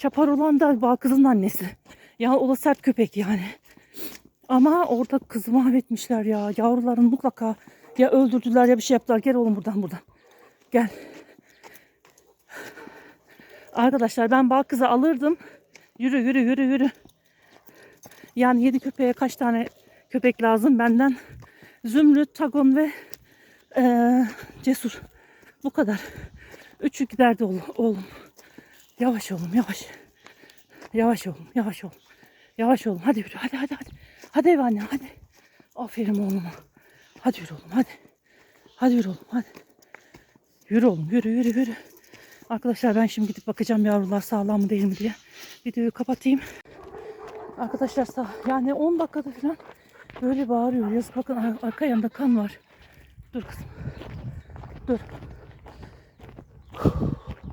Çapar olan da bal kızın annesi. Ya o da sert köpek yani. Ama orada kızı mahvetmişler ya. Yavruların mutlaka ya öldürdüler ya bir şey yaptılar. Gel oğlum buradan buradan. Gel. Arkadaşlar ben bal kızı alırdım. Yürü yürü yürü yürü. Yani yedi köpeğe kaç tane köpek lazım benden? Zümrüt, Tagon ve eee, Cesur. Bu kadar. Üçü giderdi oğlum. oğlum. Yavaş oğlum yavaş. Yavaş oğlum yavaş oğlum. Yavaş oğlum hadi yürü hadi hadi hadi. Hadi ev anne hadi. Aferin oğluma. Hadi yürü oğlum hadi. Hadi yürü oğlum hadi. Yürü oğlum yürü yürü yürü. Arkadaşlar ben şimdi gidip bakacağım yavrular sağlam mı değil mi diye. Videoyu kapatayım. Arkadaşlar sağ yani 10 dakikada falan böyle bağırıyor. Yazık bakın ar- arka yanında kan var. Dur kızım. Dur.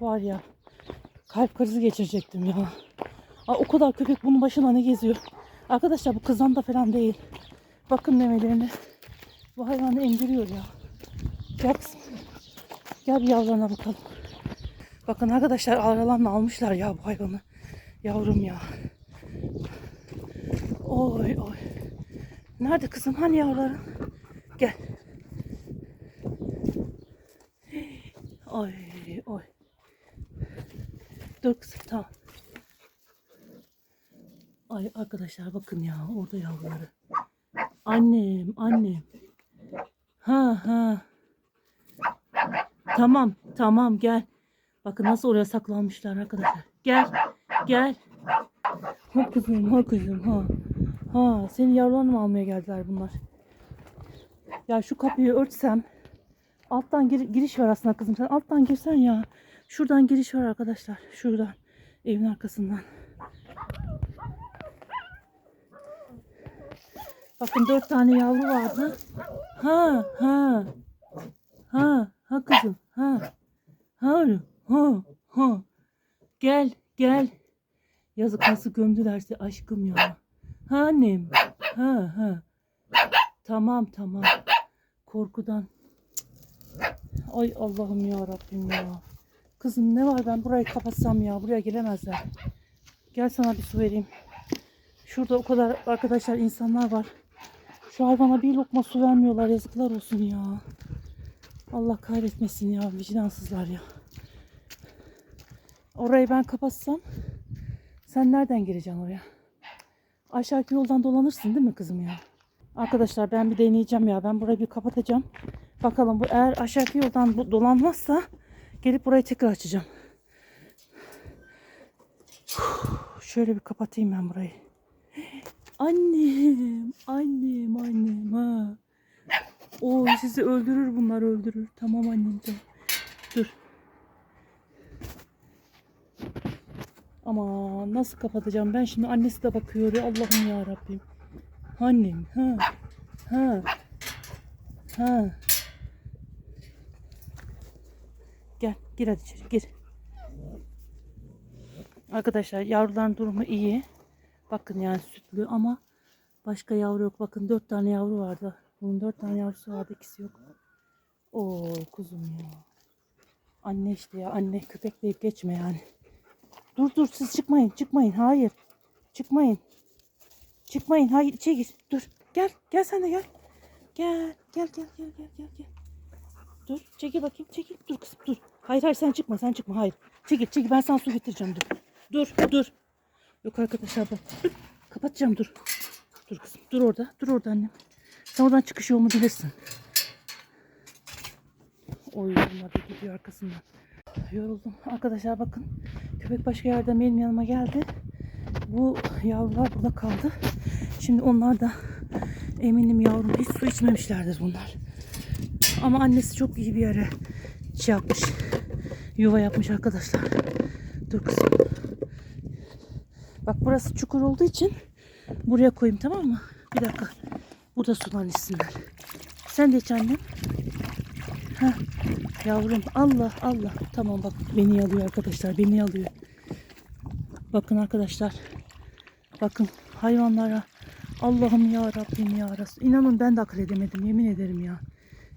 Var ya. Kalp krizi geçirecektim ya. Aa, o kadar köpek bunun başına ne geziyor? Arkadaşlar bu kızan da falan değil. Bakın memelerine. Bu hayvanı emziriyor ya. Gel kızım. Gel bir yavrularına bakalım. Bakın arkadaşlar aralarını almışlar ya bu hayvanı. Yavrum ya. Oy oy. Nerede kızım? Hani yavruların? Gel. Oy oy. Dur kızım tamam. Ay arkadaşlar bakın ya orada yavruları. Annem annem. Ha ha. Tamam tamam gel. Bakın nasıl oraya saklanmışlar arkadaşlar. Gel gel. Ha kızım ha kızım ha. Ha senin yavrularını mı almaya geldiler bunlar? Ya şu kapıyı örtsem. Alttan gir- giriş var aslında kızım. Sen alttan girsen ya. Şuradan giriş var arkadaşlar. Şuradan. Evin arkasından. Bakın dört tane yavru vardı. Ha ha. Ha ha kızım. Ha. Ha ha ha. Gel gel. Yazık nasıl gömdülerse aşkım ya. Ha annem. Ha ha. Tamam tamam. Korkudan. Ay Allah'ım ya Rabbim ya. Kızım ne var ben burayı kapatsam ya. Buraya gelemezler. Gel sana bir su vereyim. Şurada o kadar arkadaşlar insanlar var. Şu hayvana bir lokma su vermiyorlar. Yazıklar olsun ya. Allah kahretmesin ya. Vicdansızlar ya. Orayı ben kapatsam sen nereden gireceksin oraya? Aşağıki yoldan dolanırsın değil mi kızım ya? Arkadaşlar ben bir deneyeceğim ya. Ben burayı bir kapatacağım. Bakalım bu eğer aşağıki yoldan dolanmazsa gelip burayı tekrar açacağım. Şöyle bir kapatayım ben burayı. Annem, annem, annem ha. O sizi öldürür bunlar öldürür. Tamam annem tamam. Dur. Ama nasıl kapatacağım ben şimdi annesi de bakıyor Allah'ım ya Rabbim. Annem ha. Ha. Ha. Gel gir hadi içeri gir. Arkadaşlar yavruların durumu iyi. Bakın yani sütlü ama başka yavru yok. Bakın dört tane yavru vardı. Bunun dört tane yavrusu vardı ikisi yok. Oo kuzum ya. Anne işte ya anne köpek deyip geçme yani. Dur dur siz çıkmayın çıkmayın hayır. Çıkmayın. Çıkmayın hayır içeri gir. Dur gel gel sen de. Gel gel gel gel gel gel gel. Dur çekil bakayım çekil dur kızım dur. Hayır hayır sen çıkma sen çıkma hayır. Çekil çekil ben sana su getireceğim dur. Dur dur. Yok arkadaşlar bak. Dur. Kapatacağım dur. Dur kızım dur orada dur orada annem. Sen oradan çıkış yolunu bilirsin. Oy bunlar da gidiyor arkasından. Yoruldum. Arkadaşlar bakın. Köpek başka yerden benim yanıma geldi. Bu yavrular burada kaldı. Şimdi onlar da eminim yavrum hiç su içmemişlerdir bunlar. Ama annesi çok iyi bir yere şey yapmış. Yuva yapmış arkadaşlar. Dur kızım. Bak burası çukur olduğu için buraya koyayım tamam mı? Bir dakika. Burada suların içsinler. Sen de iç annem. Heh. Yavrum Allah Allah. Tamam bak beni alıyor arkadaşlar. Beni alıyor. Bakın arkadaşlar. Bakın hayvanlara. Allah'ım ya Rabbim ya Resul. İnanın ben de akıl edemedim. Yemin ederim ya.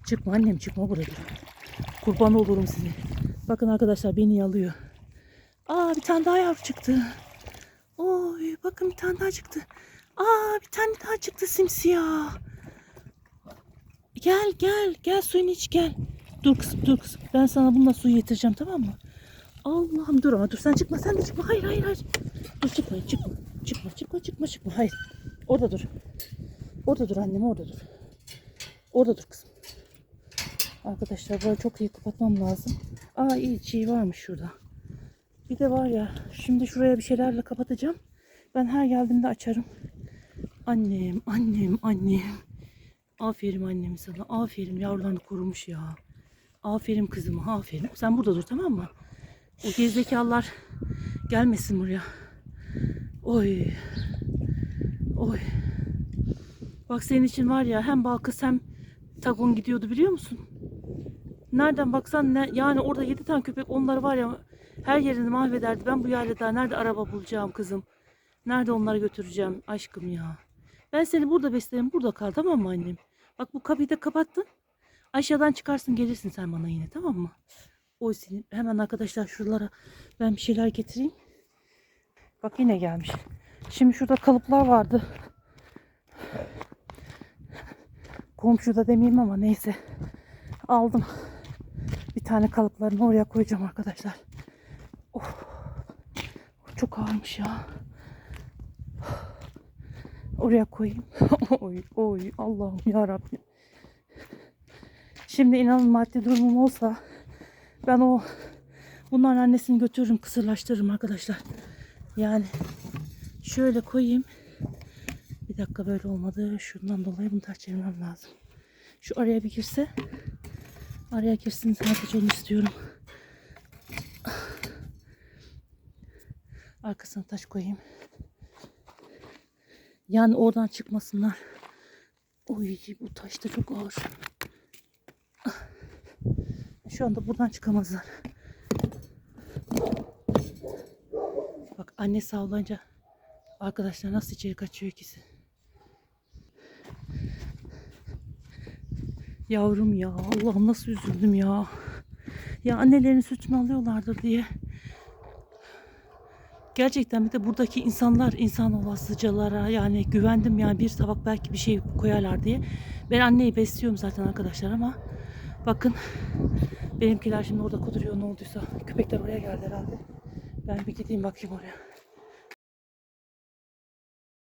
Çıkma annem çıkma burada. Kurban olurum size. Bakın arkadaşlar beni alıyor. Aa bir tane daha yavru çıktı. Oy bakın bir tane daha çıktı. Aa bir tane daha çıktı simsiyah. Gel gel gel suyunu iç gel. Dur kızım dur kızım. Ben sana bununla suyu getireceğim tamam mı? Allah'ım dur ama dur sen çıkma sen de çıkma. Hayır hayır hayır. Dur çıkma çıkma. Çıkma çıkma çıkma çıkma. Hayır. Orada dur. Orada dur annem orada dur. Orada dur kızım. Arkadaşlar böyle çok iyi kapatmam lazım. Aa iyi çiğ varmış şurada. Bir de var ya şimdi şuraya bir şeylerle kapatacağım. Ben her geldiğimde açarım. Annem, annem, annem. Aferin annem sana. Aferin yavrularını korumuş ya. Aferin kızım, aferin. Sen burada dur tamam mı? O gerizekalılar gelmesin buraya. Oy. Oy. Bak senin için var ya hem Balkız hem Tagon gidiyordu biliyor musun? Nereden baksan ne, yani orada yedi tane köpek onları var ya her yerini mahvederdi. Ben bu yerle daha nerede araba bulacağım kızım? Nerede onları götüreceğim aşkım ya? Ben seni burada beslerim burada kal tamam mı annem? Bak bu kapıyı da kapattın. Aşağıdan çıkarsın gelirsin sen bana yine tamam mı? Oy senin hemen arkadaşlar şuralara ben bir şeyler getireyim. Bak yine gelmiş. Şimdi şurada kalıplar vardı. Komşuda demeyeyim ama neyse. Aldım. Bir tane kalıplarını oraya koyacağım arkadaşlar. Of. Çok ağırmış ya. Oraya koyayım. oy oy Allah'ım ya Rabbim. Şimdi inanın maddi durumum olsa ben o bunların annesini götürürüm kısırlaştırırım arkadaşlar. Yani şöyle koyayım. Bir dakika böyle olmadı. Şundan dolayı bunu ters çevirmem lazım. Şu araya bir girse. Araya girsin sadece onu istiyorum. Arkasına taş koyayım. Yani oradan çıkmasınlar. Oy bu taş da çok ağır. Şu anda buradan çıkamazlar. Bak anne sağlayınca arkadaşlar nasıl içeri kaçıyor ikisi. Yavrum ya Allah'ım nasıl üzüldüm ya. Ya annelerin sütünü alıyorlardır diye. Gerçekten bir de buradaki insanlar insan olasıcalara yani güvendim yani bir tabak belki bir şey koyarlar diye. Ben anneyi besliyorum zaten arkadaşlar ama bakın benimkiler şimdi orada kuduruyor ne olduysa. Köpekler oraya geldi herhalde. Ben bir gideyim bakayım oraya.